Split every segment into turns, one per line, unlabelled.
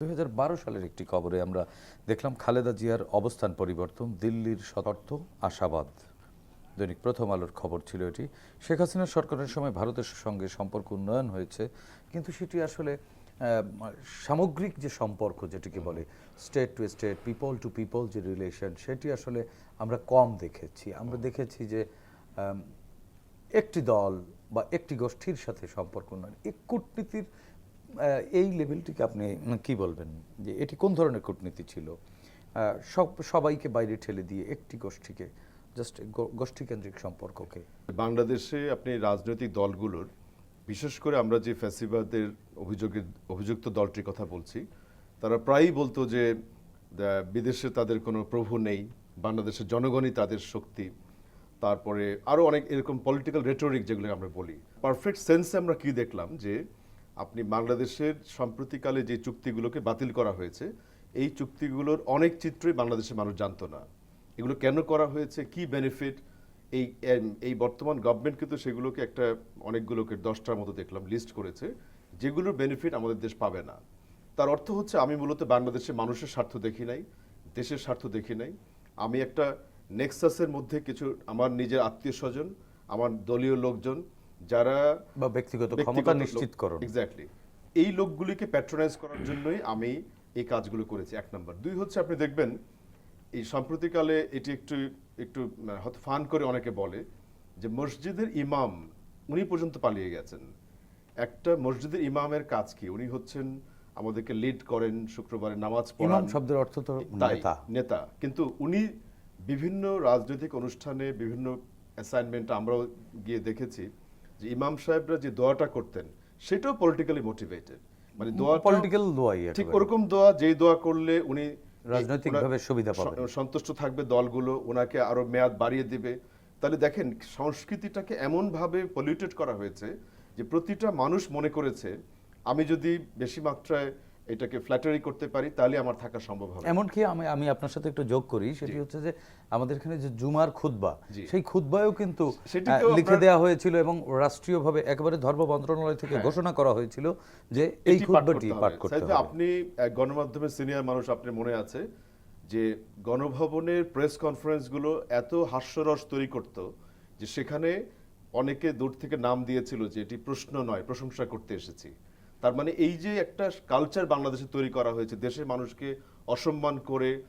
দু হাজার বারো সালের একটি খবরে আমরা দেখলাম খালেদা জিয়ার অবস্থান পরিবর্তন, দিল্লির সতর্থ আশাবাদ। দৈনিক প্রথম আলোর খবর ছিল এটি। শেখ হাসিনা সরকারের সময় ভারতের সঙ্গে সম্পর্ক উন্নয়ন হয়েছে, কিন্তু সেটি আসলে সামগ্রিক যে সম্পর্ক যেটিকে বলে state to state people to people যে রিলেশন সেটি আসলে আমরা কম দেখেছি। আমরা দেখেছি যে একটি দল বা একটি গোষ্ঠীর সাথে সম্পর্ক উন্নয়ন, এই কূটনীতির এই লেভেলটিকে আপনি কি বলবেন? যে এটি কোন ধরনের কূটনীতি ছিল? সব, সবাইকে বাইরে ঠেলে দিয়ে একটি গোষ্ঠীকে জাস্ট গোষ্ঠীকেন্দ্রিক সম্পর্ককে।
বাংলাদেশে আপনি রাজনৈতিক দলগুলোর, বিশেষ করে আমরা যে ফ্যাসিবাদের অভিযোগের অভিযুক্ত দলটির কথা বলছি, তারা প্রায়ই বলতো যে বিদেশে তাদের কোনো প্রভু নেই, বাংলাদেশের জনগণই তাদের শক্তি। তারপরে আরও অনেক এরকম পলিটিক্যাল রেটোরিক যেগুলো আমরা বলি। পারফেক্ট সেন্সে আমরা কি দেখলাম? যে আপনি বাংলাদেশের সাম্প্রতিককালে যে চুক্তিগুলোকে বাতিল করা হয়েছে, এই চুক্তিগুলোর অনেক চিত্রই বাংলাদেশের মানুষ জানতো না। এগুলো কেন করা হয়েছে? কি বেনিফিট এই এই বর্তমান গভর্নমেন্ট কিন্তু সেগুলোকে একটা অনেকগুলোকে দশটার মতো দেখলাম লিস্ট করেছে, যেগুলোর বেনিফিট আমাদের দেশ পাবে না। তার অর্থ হচ্ছে আমি মূলত বাংলাদেশের মানুষের স্বার্থ দেখি নাই, দেশের স্বার্থ দেখি নাই। আমি একটা নেক্সাসের মধ্যে কিছু, আমার নিজের আত্মীয় স্বজন, আমার দলীয় লোকজন যারা
বা ব্যক্তিগত ক্ষমতা নিশ্চিতকরণ।
এক্স্যাক্টলি এই লোকগুলিকে প্যাট্রোনাইজ করার জন্যই আমি এই কাজগুলো করেছি এক নম্বর দুই হচ্ছে আপনি দেখবেন এই সাম্প্রতিককালে এটি একটু একটু হয়তো ফান করে অনেকে বলে যে মসজিদের ইমাম উনি পর্যন্ত পালিয়ে গেছেন। একটা মসজিদের ইমামের কাজ কি? উনি হচ্ছেন আমাদেরকে লিড করেন শুক্রবারে নামাজ পড়ান।
শব্দের অর্থ তো নেতা।
নেতা। কিন্তু উনি বিভিন্ন রাজনৈতিক অনুষ্ঠানে বিভিন্ন অ্যাসাইনমেন্ট আমরাও গিয়ে দেখেছি। যে ইমাম সাহেবরা যে দোয়াটা করতেন সেটাও পলিটিক্যালি মোটিভেটেড মানে দোয়া
পলিটিক্যাল দোয়াই
ঠিক ওরকম দোয়া যেই দোয়া করলে উনি
রাজনৈতিকভাবে সুবিধা
পাবে সন্তুষ্ট থাকবে দলগুলো ওনাকে আরও মেয়াদ বাড়িয়ে দিবে। তাহলে দেখেন সংস্কৃতিটাকে এমন ভাবে পলিউটেড করা হয়েছে যে প্রতিটা মানুষ মনে করেছে আমি যদি বেশি মাত্রায় এটাকে ফ্ল্যাটারি করতে পারি তাহলে আমার থাকা সম্ভব হবে
এমনকি আমি আমি আপনার সাথে একটু যোগ করি সেটি হচ্ছে যে আমাদের এখানে যে জুমার খুতবা সেই খুতবায়ও কিন্তু লিখে দেওয়া হয়েছিল এবং রাষ্ট্রীয়ভাবে একেবারে ধর্ম মন্ত্রণালয় থেকে ঘোষণা করা হয়েছিল যে এই খুতবাটি
করতে
পাঠ
হবে।
করতে হবে।
আপনি গণমাধ্যমের সিনিয়র মানুষ আপনার মনে আছে যে গণভবনের প্রেস কনফারেন্সগুলো এত হাস্যরস তৈরি করত যে সেখানে অনেকে দূর থেকে নাম দিয়েছিল যে এটি প্রশ্ন নয় প্রশংসা করতে এসেছি। তার মানে এই যে একটা কালচার বাংলাদেশে তৈরি করা হয়েছে দেশের মানুষকে অসম্মান করে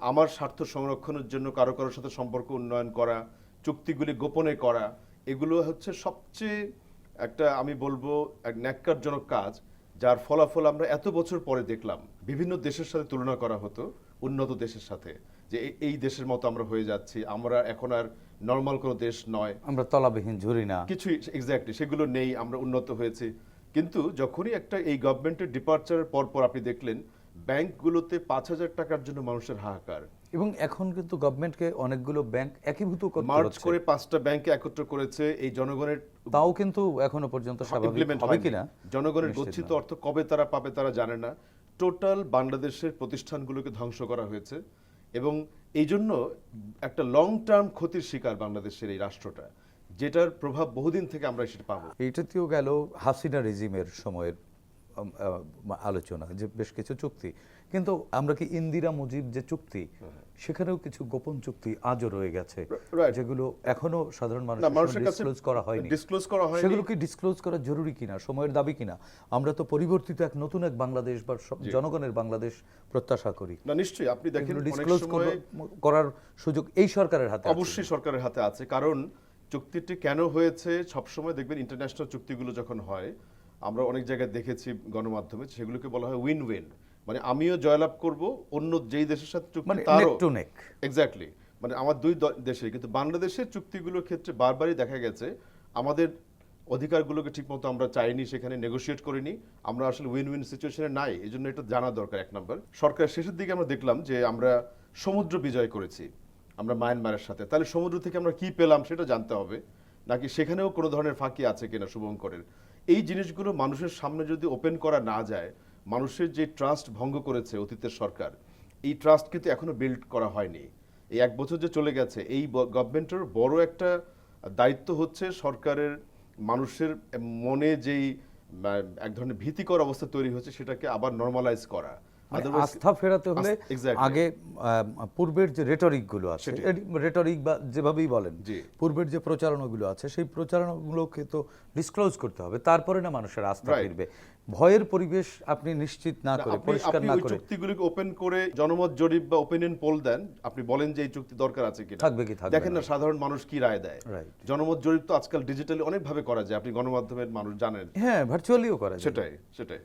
আমার স্বার্থ সংরক্ষণের জন্য কারও কারোর সাথে সম্পর্ক উন্নয়ন করা চুক্তিগুলি গোপনে করা এগুলো হচ্ছে সবচেয়ে একটা আমি বলব এক ন্যাক্কারজনক কাজ যার ফলাফল আমরা এত বছর পরে দেখলাম। বিভিন্ন দেশের সাথে তুলনা করা হতো উন্নত দেশের সাথে যে এই- দেশের মতো আমরা হয়ে যাচ্ছি আমরা এখন আর নর্মাল কোনো দেশ নয়।
আমরা তলাবিহীন ঝুরি না।
কিছুই এক্স্যাক্টলি সেগুলো নেই আমরা উন্নত হয়েছি। কিন্তু যখনই একটা এই গভর্নমেন্টের ডিপার্চারের পর পর আপনি দেখলেন ব্যাংকগুলোতে পাঁচ হাজার টাকার জন্য মানুষের হাহাকার।
এবং এখন কিন্তু গভর্নমেন্টকে অনেকগুলো ব্যাংক একীভূত করতে
মার্চ করে পাঁচটা ব্যাংকে একত্র করেছে এই জনগণের
তাও কিন্তু এখনও পর্যন্ত স্বাভাবিক
ইমপ্লিমেন্ট
হবে কিনা
জনগণের গচ্ছিত অর্থ কবে তারা পাবে তারা জানে না। টোটাল বাংলাদেশের প্রতিষ্ঠানগুলোকে ধ্বংস করা হয়েছে এবং এই জন্য একটা লং টার্ম ক্ষতির শিকার বাংলাদেশের এই রাষ্ট্রটা। যেটার প্রভাব বহুদিন থেকে আমরা সেটা পাবো।
এইটাতেও গেল হাসিনা রেজিমের সময়ের আলোচনা যে বেশ কিছু চুক্তি। কিন্তু আমরা কি ইন্দিরা মুজিব যে চুক্তি সেখানেও কিছু গোপন চুক্তি আজও রয়ে গেছে যেগুলো এখনও সাধারণ
মানুষের
ডিসক্লোজ করা হয়নি।
ডিসক্লোজ করা হয়নি।
সেগুলো কি ডিসক্লোজ করা জরুরি কিনা সময়ের দাবি কিনা? আমরা তো পরিবর্তিত এক নতুন এক বাংলাদেশ বা জনগণের বাংলাদেশ প্রত্যাশা করি।
না নিশ্চয়ই আপনি দেখেন
ডিসক্লোজ করার সুযোগ এই সরকারের হাতে
অবশ্যই সরকারের হাতে আছে কারণ চুক্তিটি কেন হয়েছে? সবসময় দেখবেন ইন্টারন্যাশনাল চুক্তিগুলো যখন হয় আমরা অনেক জায়গায় দেখেছি গণমাধ্যমে সেগুলোকে বলা হয় উইন উইন মানে আমিও জয়লাভ করব অন্য যেই দেশের সাথে চুক্তি
মানে
তারও। এক্স্যাক্টলি মানে আমার দুই দেশে কিন্তু বাংলাদেশের চুক্তিগুলোর ক্ষেত্রে বারবারই দেখা গেছে আমাদের অধিকারগুলোকে ঠিকমতো আমরা চাইনি সেখানে নেগোশিয়েট করিনি। আমরা আসলে উইন উইন সিচুয়েশনে নাই এই জন্য এটা জানা দরকার এক নম্বর সরকার শেষের দিকে আমরা দেখলাম যে আমরা সমুদ্র বিজয় করেছি। আমরা মায়ানমারের সাথে। তাহলে সমুদ্র থেকে আমরা কি পেলাম সেটা জানতে হবে। নাকি সেখানেও কোনো ধরনের ফাঁকি আছে কিনা শুভঙ্করের? এই জিনিসগুলো মানুষের সামনে যদি ওপেন করা না যায়, মানুষের যে ট্রাস্ট ভঙ্গ করেছে অতীতের সরকার, এই ট্রাস্ট কিন্তু এখনও বিল্ড করা হয়নি। এই এক বছর যে চলে গেছে, এই গভর্নমেন্টের বড় একটা দায়িত্ব হচ্ছে সরকারের মানুষের মনে যেই এক ধরনের ভীতিকর অবস্থা তৈরি হচ্ছে, সেটাকে আবার নর্মালাইজ করা।
আস্থা ফেরাতে হলে আগে পূর্বের যে রেটরিকগুলো আছে রেটরিক বা যেভাবেই বলেন পূর্বের যে প্রচারণাগুলো আছে সেই প্রচারণাগুলোকে তো ডিসক্লোজ করতে হবে। তারপরে না মানুষের আস্থা ফিরবে। ভয়ের পরিবেশ আপনি নিশ্চিত না করে পরিষ্কার না করে।
চুক্তিগুলিকে ওপেন করে জনমত জরিপ বা ওপিনিয়ন পোল দেন। আপনি বলেন যে এই চুক্তি দরকার আছে কিনা।
থাকবে কি থাকবে
দেখেন
না।
সাধারণ মানুষ কি রায় দেয়. জনমত জরিপ তো আজকাল ডিজিটালি অনেক ভাবে করা যায়। আপনি গণমাধ্যমের মানুষ জানেন।
হ্যাঁ ভার্চুয়ালিও করা যায়।
সেটাই সেটাই।